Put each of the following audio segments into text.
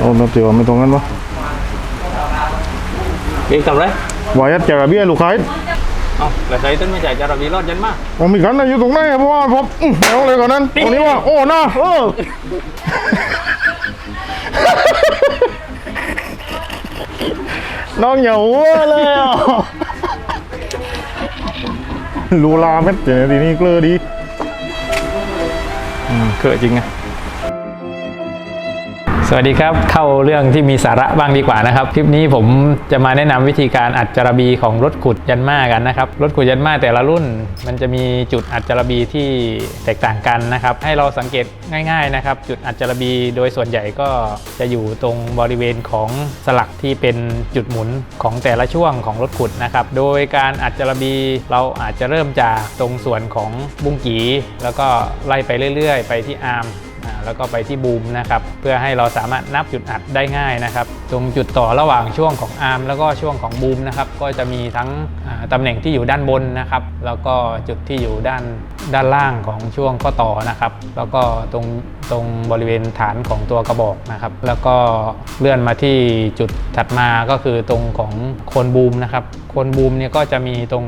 โอ้นับเตียวไม่ตรงกันวะเองทำไรวายัดจากระเบียลูกค้าเอ้าแล้วใส่ต้นไม่จ่ายจาระบีรอดยันมาผมมีกันนะอยู่ตรงไหนอะเพราะว่าผมอื้อเอาเลยก่อนนั้นตรงนี้ว่าโอ้นะเออน้องอย่าหัวเลยอะลูลาเม็ดเจนี่ทีนี้เกลือดีอืมเกิดจริงไง สวัสดีครับ เข้าเรื่องที่มีสาระบ้างดีกว่านะครับ คลิปนี้ผมจะมาแนะนำวิธีการอัดจารบีของรถขุดยันมากันนะครับ รถขุดยันมาแต่ละรุ่น มันจะมีจุดอัดจารบีที่แตกต่างกันนะครับ ให้เราสังเกตง่าย ๆนะครับ จุดอัดจารบีโดยส่วนใหญ่ก็จะอยู่ตรงบริเวณของสลักที่เป็นจุดหมุนของแต่ละช่วงของรถขุดนะครับ โดยการอัดจารบีเราอาจจะเริ่มจากตรงส่วนของบุ้งกีแล้วก็ไล่ไปเรื่อย ๆ ไปที่อาร์ม แล้วก็ไปที่บูมนะครับเพื่อให้เราสามารถนับจุดอัดได้ง่ายนะครับ ตรงจุดต่อระหว่างช่วงของอาร์มแล้วก็ช่วงของบูมนะครับก็จะมีทั้งตำแหน่งที่อยู่ด้านบนนะครับ แล้วก็จุดที่อยู่ด้านด้านล่างของช่วงข้อต่อนะครับ แล้วก็ตรงตรงบริเวณฐานของตัวกระบอกนะครับ แล้วก็เลื่อนมาที่จุดถัดมาก็คือตรงของโคนบูมนะครับโคนบูมเนี่ยก็จะมีตรง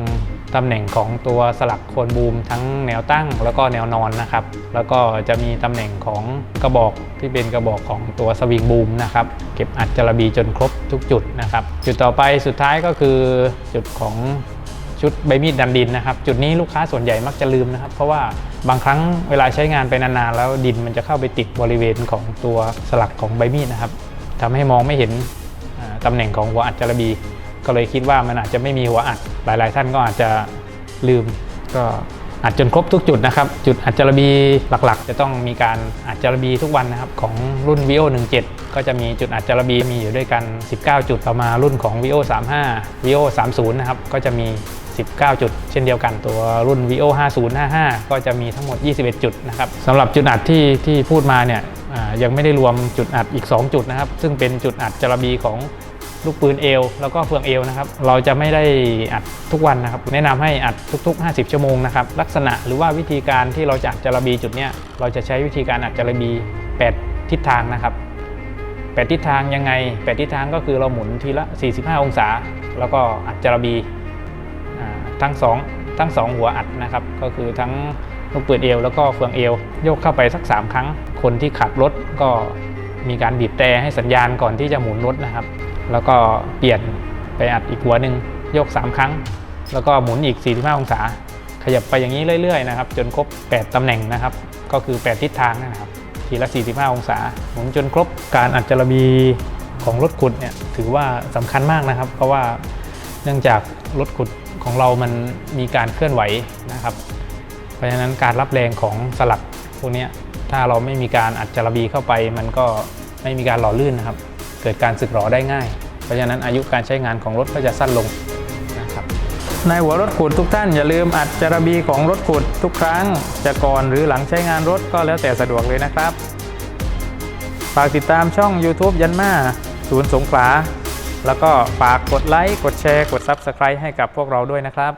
ตำแหน่งของตัวสลักโคนบูมทั้งแนวตั้งแล้วก็แนวนอนนะครับ แล้วก็จะมีตำแหน่งของกระบอกที่เป็นกระบอกของตัวสวิงบูมนะครับ เก็บอัดจาระบีจนครบทุกจุดนะครับ จุดต่อไปสุดท้ายก็คือจุดของชุดใบมีดดันดินนะครับ จุดนี้ลูกค้าส่วนใหญ่มักจะลืมนะครับ เพราะว่าบางครั้งเวลาใช้งานไปนานๆแล้วดินมันจะเข้าไปติดบริเวณของตัวสลักของใบมีดนะครับทำให้มองไม่เห็นตำแหน่งของหัวอัดจาระบี ก็เลยคิดว่ามันอาจจะไม่มีหัวอัด หลาย ๆ ท่านก็อาจจะลืม ก็อัดจนครบทุกจุดนะครับ จุดอัดจารบีหลักๆ จะต้องมีการอัดจารบีทุกวันนะครับ ของรุ่น VO 17 ก็จะมีจุดอัดจารบีมีอยู่ด้วยกัน 19 จุดต่อมารุ่นของ VO 35 VO 30 นะครับ ก็จะมี 19 จุด เช่นเดียวกันตัวรุ่น VO 5055 ก็จะมีทั้งหมด 21 จุดนะครับสำหรับจุดอัดที่ที่พูดมาเนี่ยอ่ายังไม่ได้รวมจุดอัดอีก 2 จุดนะครับ ซึ่งเป็นจุดอัดจารบีของ ลูกปืนเอว แล้วก็เฟืองเอวนะครับ เราจะไม่ได้อัดทุกวันนะครับ แนะนำให้อัดทุก ๆ 50 ชั่วโมงนะครับ ลักษณะหรือว่าวิธีการที่เราจะอัดจารบีจุดเนี้ยเราจะใช้วิธีการอัดจารบี 8 ทิศทางนะครับ8ทิศทางยังไง8ทิศทางก็คือเราหมุนทีละ 45 องศา แล้วก็อัดจารบีทั้งสองทั้งสองหัวอัดนะครับ ก็คือทั้งลูกปืนเอว แล้วก็เฟืองเอว โยกเข้าไปสัก 3 ครั้ง คนที่ขับรถก็ มีการบีบแต่ให้สัญญาณก่อนที่จะหมุนรถนะครับ แล้วก็เปลี่ยนไปอัดอีกหัวหนึ่งโยก 3 ครั้ง แล้วก็หมุนอีก 45 องศา ขยับไปอย่างนี้เรื่อยๆนะครับจนครบ 8 ตำแหน่งนะครับ ก็คือ 8 ทิศทางนะครับทีละ 45 องศา หมุนจนครบการอัดจารบีของรถขุดเนี่ยถือว่าสำคัญมากนะครับ เพราะว่าเนื่องจากรถขุดของเรามันมีการเคลื่อนไหวนะครับ เพราะฉะนั้นการรับแรงของสลักพวกนี้ ถ้าเราไม่มีการอัดจารบีเข้าไป มันก็ไม่มีการหล่อลื่นนะครับ เกิดการสึกหรอได้ง่าย เพราะฉะนั้นอายุการใช้งานของรถก็จะสั้นลงนะครับในหัวรถขุดทุกท่านอย่าลืมอัดจารบีของรถขุดทุกครั้งจะก่อนหรือหลังใช้งานรถก็แล้วแต่สะดวกเลยนะครับฝากติดตามช่อง YouTube ยันมาศูนย์สงขลาแล้วก็ฝากกดไลค์ กดแชร์ กด Subscribe ให้กับพวกเราด้วยนะครับ